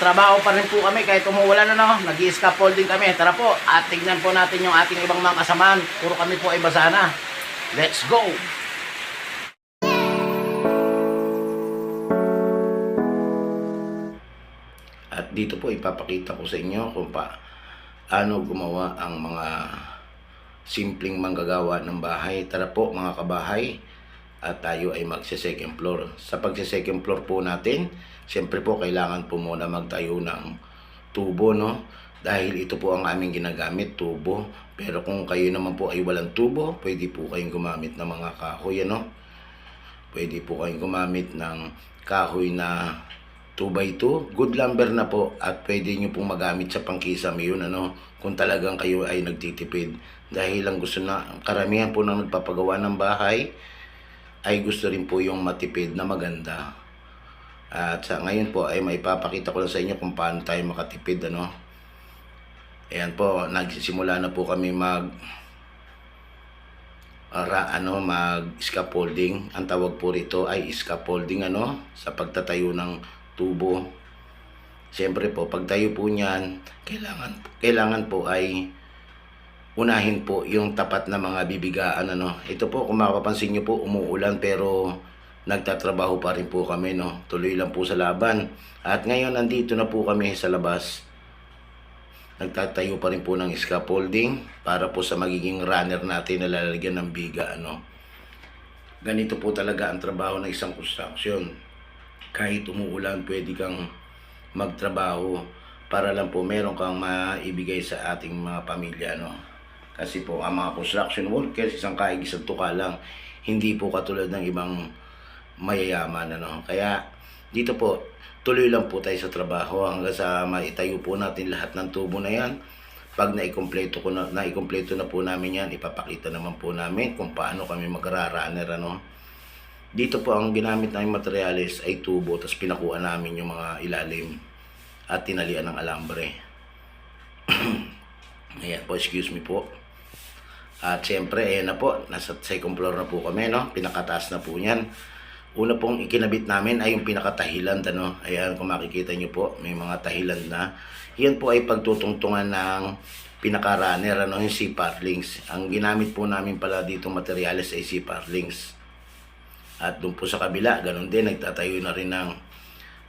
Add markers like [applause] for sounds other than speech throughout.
Trabaho pa rin po kami kahit umuulan ano, nag scaffolding kami. Tara po, at tignan po natin yung ating ibang mga kasamaan. Puro kami po ay basa na. Let's go! At dito po ipapakita ko sa inyo kung paano gumawa ang mga simpleng manggagawa ng bahay. Tara po mga kabahay at tayo ay magse second floor. Sa pagse second floor po natin, siyempre po kailangan po muna magtayo ng tubo no. Dahil ito po ang aming ginagamit, tubo. Pero kung kayo naman po ay walang tubo, pwede po kayong gumamit ng mga kahoy ano. Pwede po kayong gumamit ng kahoy na 2x2, good lumber na po at pwede nyo pong magamit sa pangkisam yun ano, kung talagang kayo ay nagtitipid. Dahil ang gusto na, karamihan po ng nagpapagawa ng bahay ay gusto rin po yung matipid na maganda. At sa ngayon po ay maipapakita ko lang sa inyo kung paano tayo makatipid ano. Ayan po, nagsisimula na po kami mag ara ano mag scaffolding ang tawag po rito ay scaffolding ano sa pagtatayo ng tubo Siyempre po pagtayo po niyan kailangan kailangan po ay unahin po yung tapat na mga bibigaan ano ito po kung mapapansin niyo po umuulan pero nagtatrabaho pa rin po kami no tuloy lang po sa laban at ngayon nandito na po kami sa labas nagtatayo pa rin po ng scaffolding para po sa magiging runner natin na lalagyan ng biga ano. Ganito po talaga ang trabaho ng isang construction. Kahit umuulan, pwede kang magtrabaho para lang po meron kang maibigay sa ating mga pamilya no. Kasi po ang mga construction workers isang kaig isang tuka lang hindi po katulad ng ibang mayayaman ano. Kaya dito po tuloy lang po tayo sa trabaho hanggang sa maitayo po natin lahat ng tubo na yan. Pag naikumpleto ko na, naikumpleto na po namin yan, ipapakita naman po namin kung paano kami magra-runner ano. Dito po ang ginamit namin materials ay tubo tapos pinakuha namin yung mga ilalim at tinalian ng alambre. [clears throat] Ayan po, excuse me po. At siyempre, ayan na po, nasa second floor na po kami, no? Pinakataas na po niyan. Una pong ikinabit namin ay yung pinakatahilan, ano? Ayan, kung makikita nyo po, may mga tahilan na. Yan po ay pagtutungtungan ng pinaka-runner, ano? Yung C-Parlings. Ang ginamit po namin pala dito materials ay C-Parlings. At doon po sa kabila, ganun din, nagtatayo na rin ng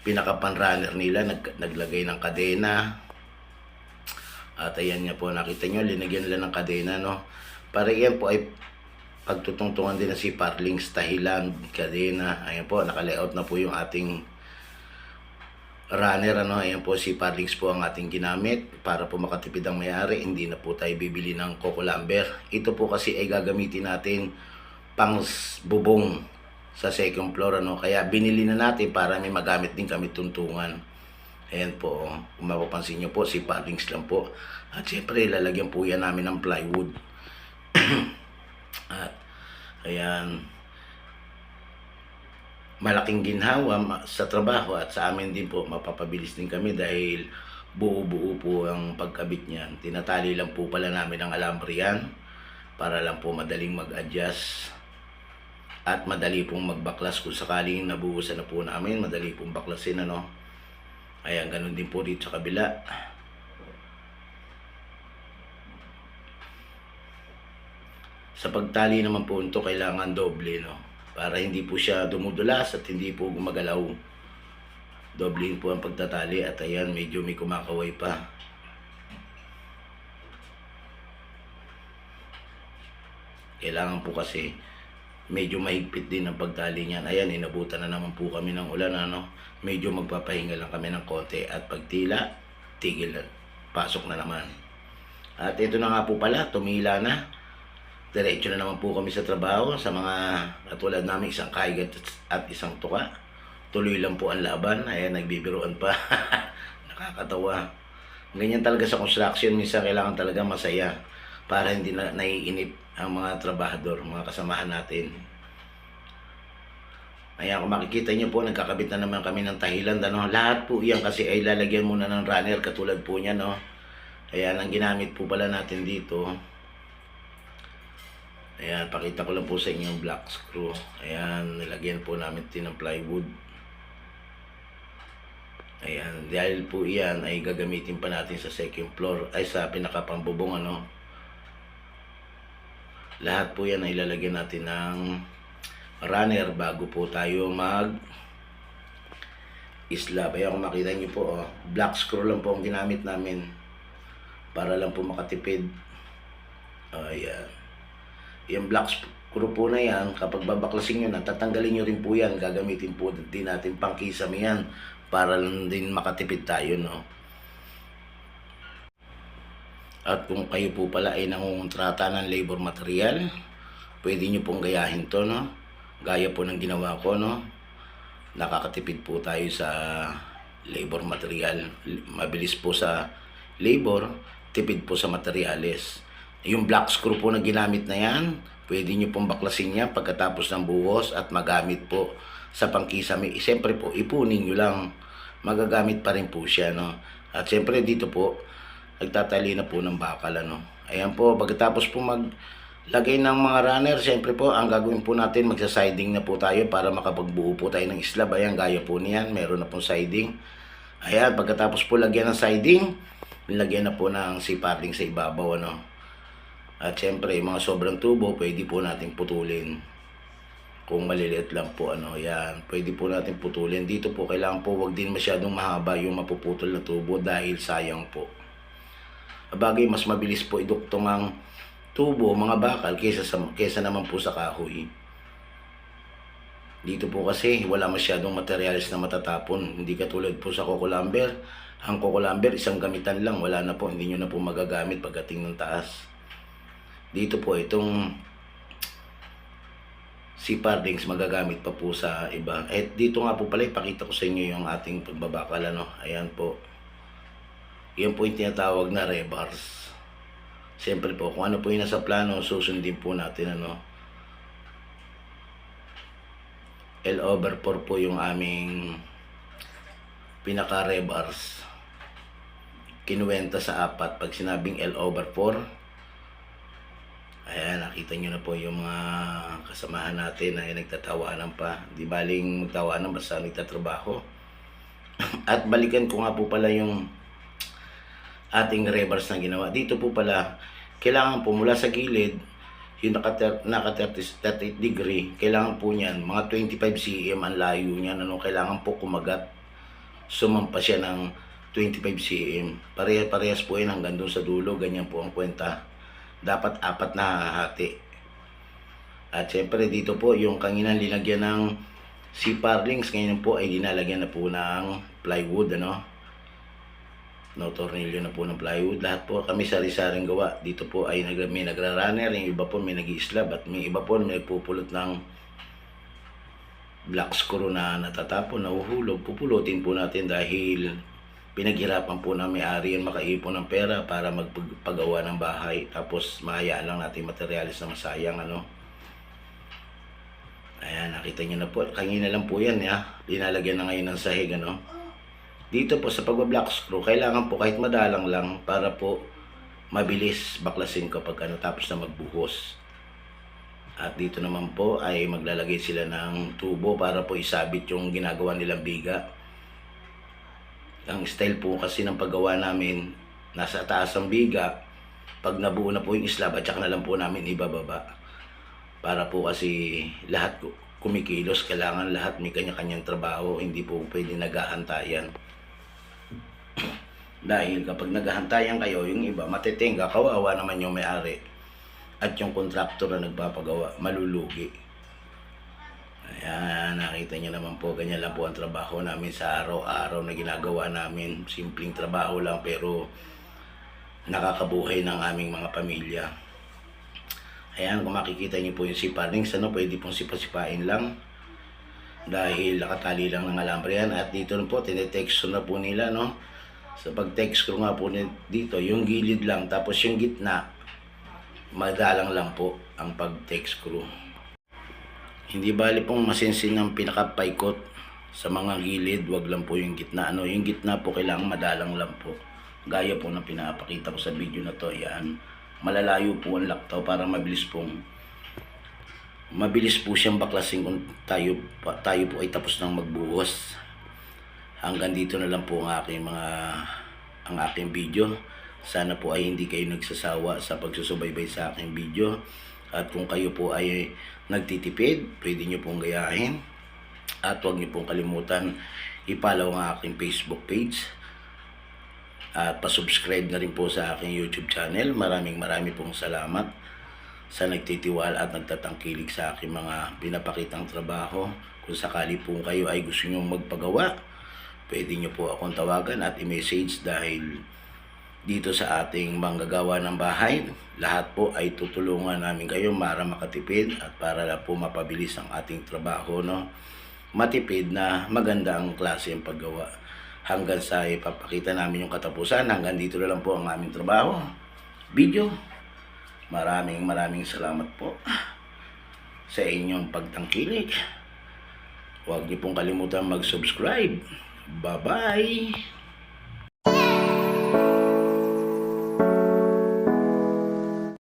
pinaka-pan-runner nila, nag, naglagay ng kadena. At ayan nga po, nakita nyo, linagyan nila ng kadena, no? Para yan po ay pagtutungtungan din na si Parlings Tahilan, Kadena. Ayan po, nakalayout na po yung ating runner. Ano? Ayan po, si Parlings po ang ating ginamit para po makatipid ang mayari. Hindi na po tayo bibili ng Coco Lumber. Ito po kasi ay gagamitin natin pang bubong sa second floor. Ano? Kaya binili na natin para may magamit din kami tuntungan. Ayan po, kung mapapansin nyo po, si Parlings lang po. At syempre, lalagyan po yan namin ng plywood. [clears throat] At ayan malaking ginhawa sa trabaho at sa amin din po mapapabilis din kami dahil buo-buo po ang pagkabit niyan. Tinatali lang po pala namin ang alambre yan para lang po madaling mag-adjust at madali pong magbaklas kung sakaling nabuhusan na po namin, madali pong baklasin ano. Ayan, ganun din po dito sa kabila. Sa pagtali naman po ito, kailangan doble, no? Para hindi po siya dumudulas at hindi po gumagalaw. Doblein po ang pagtatali at ayan, medyo may kumakaway pa. Kailangan po kasi medyo mahigpit din ang pagtali niyan. Ayan, inabutan na naman po kami ng ulan, ano? Medyo magpapahinga lang kami ng konti at pagtila, tigil na. Pasok na naman. At ito na nga po pala, tumila na diretso na naman po kami sa trabaho sa mga katulad namin isang kaigat at isang tuka. Tuloy lang po ang laban. Ayan, nagbibiruan pa. [laughs] Nakakatawa. Ganyan talaga sa construction. Minsan kailangan talaga masaya para hindi na naiinip ang mga trabahador, mga kasamahan natin. Ayan, kung makikita nyo po, nagkakabit na naman kami ng tahilan. Ano? Lahat po yan kasi ay lalagyan muna ng runner katulad po niya. No? Ayan, ang ginamit po pala natin dito. Ayan, pakita ko lang po sa inyo yung black screw. Ayan, nilagyan po namin din ng plywood. Ayan, dahil po iyan ay gagamitin pa natin sa second floor, ay sa pinakapambubong ano. Lahat po yan ay lalagyan natin ng runner bago po tayo mag slab. Ayan kung makita nyo po, oh, black screw lang po ang ginamit namin para lang po makatipid. Ayan. Yung black screw po na yan, kapag babaklasin nyo na, tatanggalin nyo rin po yan. Gagamitin po din natin pang kisame yan para lang din makatipid tayo, no? At kung kayo po pala ay nangungontrata ng labor material, pwede nyo pong gayahin to, no? Gaya po ng ginawa ko, no? Nakakatipid po tayo sa labor material. Mabilis po sa labor, tipid po sa materyales. Yung black screw po na ginamit na yan, pwede nyo pong baklasin yan pagkatapos ng buhos at magamit po sa pangkisame. Siyempre po, ipunin nyo lang. Magagamit pa rin po siya, no? At siyempre dito po, nagtatali na po ng bakal, ano? Ayan po, pagkatapos po maglagay ng mga runner, siyempre po, ang gagawin po natin, magsa-siding na po tayo para makapagbuo po tayo ng slab. Ayan, gaya po niyan, meron na pong siding. Ayan, pagkatapos po lagyan ng siding, nilagyan na po ng sipating sa ibabaw, ano? At syempre, yung mga sobrang tubo, pwede po nating putulin. Kung maliliit lang po, ano, yan. Pwede po natin putulin. Dito po, kailangan po wag din masyadong mahaba yung mapuputol na tubo dahil sayang po. Bagay, mas mabilis po iduktong ang tubo, mga bakal, kesa, sa, kesa naman po sa kahoy. Dito po kasi wala masyadong materialis na matatapon. Hindi katulad po sa Coco Lumber. Ang Coco Lumber, isang gamitan lang. Wala na po, hindi nyo na po magagamit pagdating ng taas. Dito po, itong si Pardings magagamit pa po sa iba. At dito nga po pala, ipakita ko sa inyo yung ating pagbabakal. Ano? Ayan po. Yan po yung tinatawag na rebars. Siyempre po, kung ano po yung nasa plano, susundin po natin. Ano? L over 4 po yung aming pinaka rebars. Kinuwenta sa apat. Pag sinabing L over 4, Ayan, nakita nyo na po yung mga kasamahan natin na nagtatawanan pa. Di baling magtawanan basta nagtatrabaho. [clears throat] At balikan ko nga po pala yung ating rebars na ginawa. Dito po pala, kailangan po mula sa gilid, yung naka, naka 30, 38 degree, kailangan po niyan, mga 25 cm ang layo niyan. Ano, kailangan po kumagat. Sumampa siya ng 25 cm. Pareha-parehas po yan hanggang doon sa dulo. Ganyan po ang kwenta dapat apat na hati. At syempre dito po yung kanina linagyan ng CPAR links ngayon po ay dinalagyan na po ng plywood ano. No tornilyo na po ng plywood. Lahat po kami sari-saring gawa. Dito po ay nag may nagra-runner, yung iba po may nag-slab at may iba po may nagpupulot ng black screw na natatapon, nahuhulog. Pupulutin po natin dahil pinaghirapan po ng may-ari yan makaipon ng pera para magpagawa ng bahay. Tapos mahayaan lang natin materialis na masayang ano. Ayan nakita nyo na po. Kanina lang po yan ya linalagyan na ngayon ng sahig ano? Dito po sa pagba black screw kailangan po kahit madalang lang para po mabilis baklasin kapag ano tapos na magbuhos. At dito naman po ay maglalagay sila ng tubo para po isabit yung ginagawa nilang biga ang style po kasi ng paggawa namin, nasa taas ang biga, pag nabuo na po yung slab at saka na lang po namin ibababa. Para po kasi lahat kumikilos, kailangan lahat may kanya-kanyang trabaho, hindi po pwede naghahantayan. [clears throat] Dahil kapag naghahantayan kayo, yung iba matitenga, kawawa naman yung may-ari. At yung kontraktor na nagpapagawa, malulugi. Ayan, nakita niyo naman po, ganyan lang po ang trabaho namin sa araw-araw na ginagawa namin. Simpleng trabaho lang pero nakakabuhay ng aming mga pamilya. Ayan, kung makikita niyo po yung siparings, ano, pwede pong sipasipain lang. Dahil nakatali lang ng alambre yan. At dito na po, tinetext na po nila, no. Sa pag-text ko nga po dito, yung gilid lang, tapos yung gitna, madalang lang po ang pag-text screw. Hindi bali pong masinsin ang pinakapaikot sa mga gilid, wag lang po yung gitna. Ano, yung gitna po kailangan madalang lang po. Gaya po na pinapakita ko sa video na to, yan. Malalayo po ang laktaw para mabilis pong mabilis po siyang baklasin kung tayo, tayo po ay tapos nang magbuhos. Hanggang dito na lang po ang aking mga ang aking video. Sana po ay hindi kayo nagsasawa sa pagsusubaybay sa aking video. At kung kayo po ay nagtitipid, pwede nyo pong gayahin. At huwag niyo pong kalimutan i-follow ang aking Facebook page. At pasubscribe na rin po sa aking YouTube channel. Maraming maraming pong salamat sa nagtitiwala at nagtatangkilik sa aking mga pinapakitang trabaho. Kung sakali po kayo ay gusto nyo magpagawa, pwede nyo po akong tawagan at i-message dahil dito sa ating manggagawa ng bahay, lahat po ay tutulungan namin kayo para makatipid at para lang po mapabilis ang ating trabaho, no? Matipid na maganda ang klase ng paggawa. Hanggang sa ipapakita namin yung katapusan, hanggang dito na lang po ang aming trabaho. Video. Maraming maraming salamat po sa inyong pagtangkilik. Huwag niyo pong kalimutan mag-subscribe. Bye-bye!